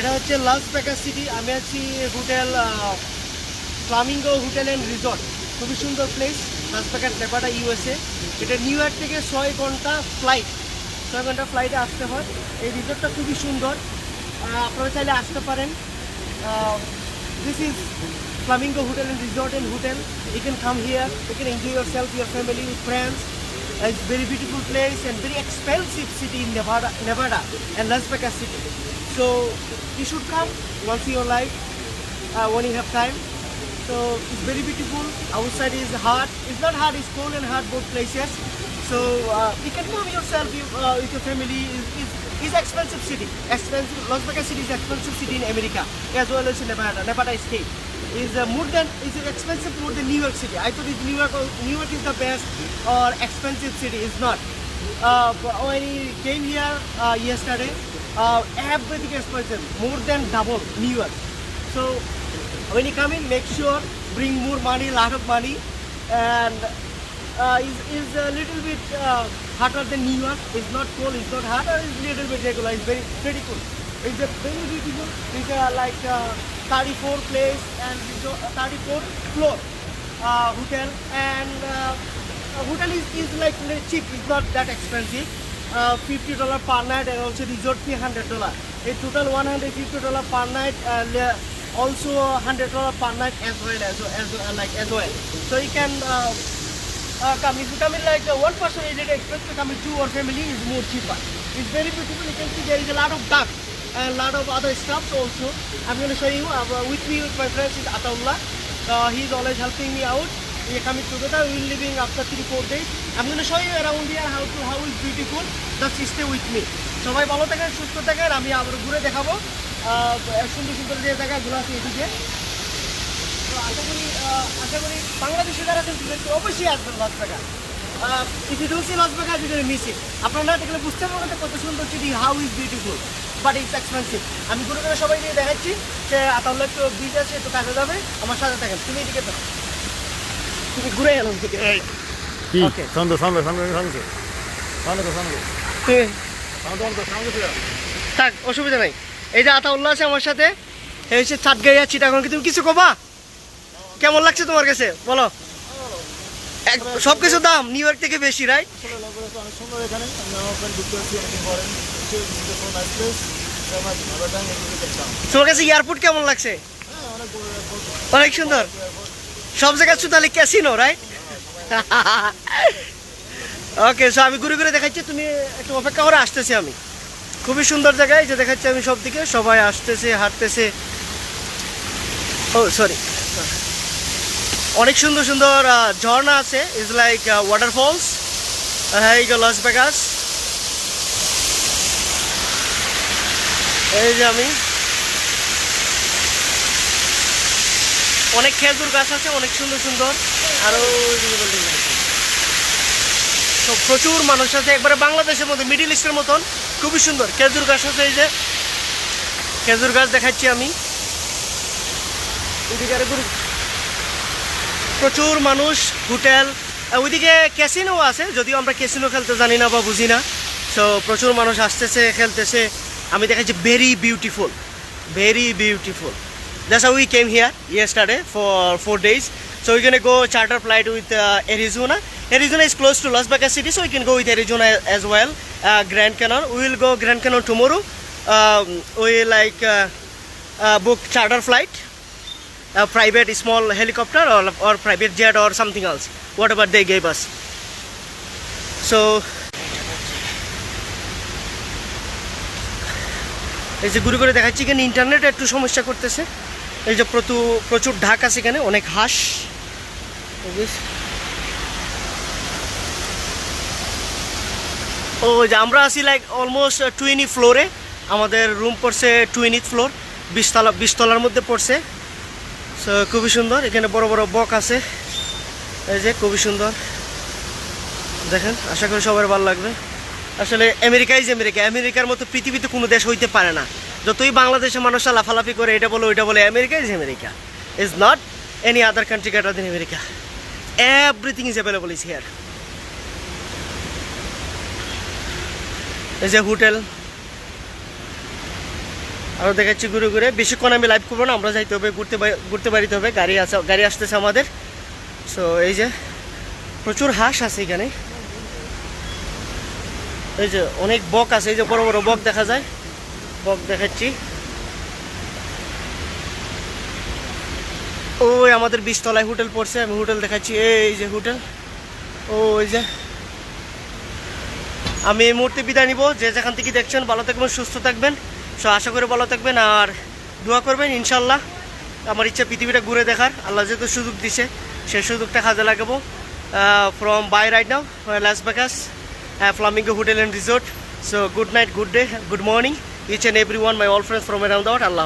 এটা হচ্ছে Las Vegas city. আমি আছি hotel Flamingo hotel and resort. খুবই সুন্দর প্লেস লাস ভেগাস নেপাটা ইউএসএ। এটা নিউ ইয়র্ক থেকে ছয় ঘণ্টা ফ্লাইট ছয় ঘণ্টা ফ্লাইটে আসতে হয়। এই রিসর্টটা খুবই সুন্দর। আপনারা চাইলে আসতে পারেন। This is Flamingo hotel and resort and hotel you can come here you can enjoy yourself your family with friends It's very beautiful place and very expensive city in Nevada, Nevada and Las Vegas city. So you should come once in your life uh, when you have time. So it's very beautiful. Outside is hot. It's not hot. It's cold and hot both places. So uh, you can come yourself you, uh, with your family. Is is is expensive city. Expensive. Las Vegas city is expensive city in America as well as in Nevada. Nevada state is uh, more than is expensive more than New York City. I thought it's New York. New York is the best or expensive city. It's not. Uh, when he came here uh, yesterday, uh, everything is expensive, more than double New York. So when you come in, make sure bring more money, lot of money, and uh, is is a little bit uh, hotter than New York. It's not cold, it's not hot, it's little bit regular. It's very pretty cool. It's a very beautiful. It's a, like uh, 34 place and resort- uh, 34 floor uh, hotel and. Uh, hotel is, is like cheap, it's not that expensive. Uh, $50 per and also resort fee $100. A total $150 per night, uh, also $100 per night as well as, as uh, like as well. So you can uh, uh, come if you come in like uh, one person is little expensive, come in two or family is more cheaper. It's very beautiful. You can see there is a lot of duck and a lot of other stuff also. I'm going to show you. Uh, with me with my friends is Ataullah. Uh, he's always helping me out. We are coming together. We're living after three, four days. I'm going to show you around here how to, how is beautiful. With me. সবাই ভালো থাকেন, সুস্থ থাকেন, আমি আবার ঘুরে দেখাবো সুন্দর সুন্দর যে জায়গাগুলো আছে এদিকে তো আশা করি আশা করি বাংলাদেশে যারা আসবেন loss বেগা if you don't see loss বেগা you দেখলে বুঝতে পারবেন কত সুন্দর city how is beautiful but it's expensive আমি ঘুরে ঘুরে সবাই নিয়ে দেখাচ্ছি সে আতাউল্লাহ একটু বিচ আছে, একটু কাছে যাবে আমার সাথে থাকেন তুমি এদিকে তো ঘুরে গেলাম থেকে কি? সামনে তুমি সামনে তো সামনে। তো। থাক অসুবিধা নাই। এই যে আতাউল্লাহ আছে আমার সাথে এই হচ্ছে চাটগাইয়া চিটাগং তুমি কিছু কবা? কেমন লাগছে তোমার কাছে? বলো। সব কিছু দাম নিউ ইয়র্ক থেকে বেশি রাইট দেখলাম তোমার কাছে এয়ারপোর্ট কেমন লাগছে? হ্যাঁ অনেক সুন্দর। সব জায়গায় তাহলে ক্যাসিনো রাইট ওকে সো আমি ঘুরে ঘুরে দেখাচ্ছি, তুমি একটু অপেক্ষা করে আসতেছি আমি। খুবই সুন্দর জায়গায় যে দেখাচ্ছি আমি সব দিকে সবাই আসতেছে, হাঁটতেছে। ও সরি অনেক সুন্দর সুন্দর ঝর্ণা আছে ইজ লাইক ওয়াটারফলস হ্যাঁ এই লস বেগাস এই যে আমি। অনেক খেজুর গাছ আছে, অনেক সুন্দর সুন্দর। আরও তো প্রচুর মানুষ আছে, একবারে বাংলাদেশের মধ্যে মিডিল ইস্টের মতন। খুবই সুন্দর, খেজুর গাছ আছে এই যে। খেজুর গাছ দেখাচ্ছি আমি। প্রচুর মানুষ, হোটেল ওইদিকে ক্যাসিনো আছে, যদিও আমরা ক্যাসিনো খেলতে জানি না বা বুঝি না। সো প্রচুর মানুষ আসতেছে, খেলতেছে। আমি দেখাচ্ছি very beautiful very beautiful That's how we came here yesterday for four days. So we're gonna go charter flight with uh, Arizona. Arizona is close to Las Vegas City, so we can go with Arizona as well. Uh, Grand Canyon. We will go Grand Canyon tomorrow. Um, we like uh, uh, book charter flight, a private small helicopter or, or private jet or something else, whatever they gave us. So এই যে ঘুরে ঘুরে দেখাচ্ছি এখানে internet একটু সমস্যা করতেছে এই যে প্রচুর প্রচুর ঢাক আছে এখানে, অনেক হাঁস। যে- ও যে আমরা আছি লাইক অলমোস্ট টুয়েনি ফ্লোরে আমাদের রুম পড়ছে টুয়েনি ফ্লোর বিশতলা বিশতলার মধ্যে পড়ছে। সো খুবই সুন্দর, এখানে বড় বড় বক আছে। এই যে, খুবই সুন্দর। দেখেন, আশা করি সবার ভালো লাগবে। আসলে আমেরিকা ইজ আমেরিকা, আমেরিকার মতো পৃথিবীতে কোনো দেশ হইতে পারে না। যতই বাংলাদেশের মানুষরা লাফালাফি করে, এটা বলে, ওইটা বলে, America is America is not any other country greater than America everything is available is here এই যে হোটেল আরও দেখাচ্ছি ঘুরে ঘুরে। বেশিক্ষণ আমি লাইভ করব না, আমরা যাইতে হবে, ঘুরতে ঘুরতে বাড়িতে হবে, গাড়ি আসা গাড়ি আসতেছে আমাদের। সো এই যে প্রচুর হাঁস আছে এখানে। এই যে অনেক বক আছে, এই যে বড় বড় বক দেখা যায়। বক দেখাচ্ছি। ওই আমাদের বিশতলায় হোটেল পড়ছে, আমি হোটেল দেখাচ্ছি। এই যে হোটেল ও ওই যে। আমি এই মুহূর্তে বিদায় নিব। যে যেখান থেকে দেখছেন, ভালো থাকবেন, সুস্থ থাকবেন। সো আশা করে ভালো থাকবেন আর দোয়া করবেন, ইনশাল্লাহ। আমার ইচ্ছা পৃথিবীটা ঘুরে দেখার। আল্লাহ যেহেতু সুযোগ দিছে সেই সুযোগটা কাজে লাগাবো। From by right now Las Vegas Flamingo hotel and resort so good night good day good morning each and every one my all friends from around the Allah